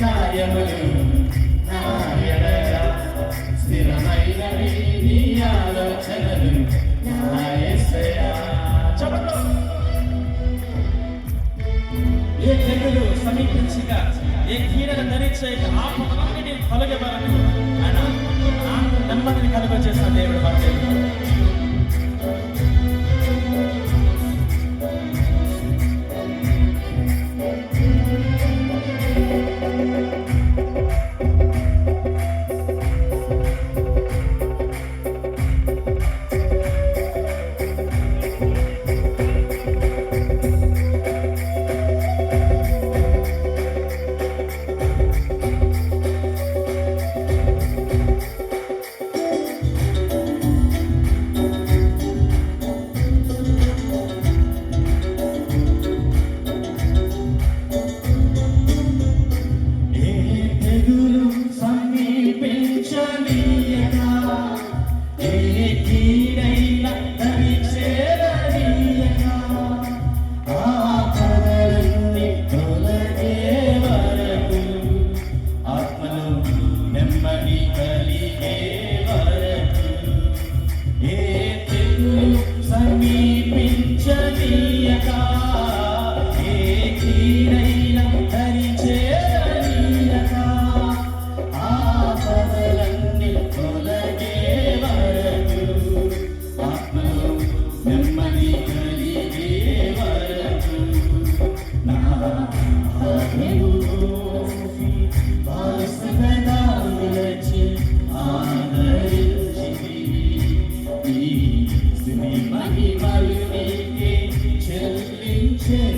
కార్యములు నా ఎడల స్థిరమైనవి నీ ఆలోచనలు నా ఎస్సయా ఏ తెగులు సమీపించక ఏ కీడలు ధరించక ఆపదలన్నీ నేను తొలగబడను ఆయన నాకు నెమ్మదిని కలుగజేసిన దేవుడు మన దేవుడు say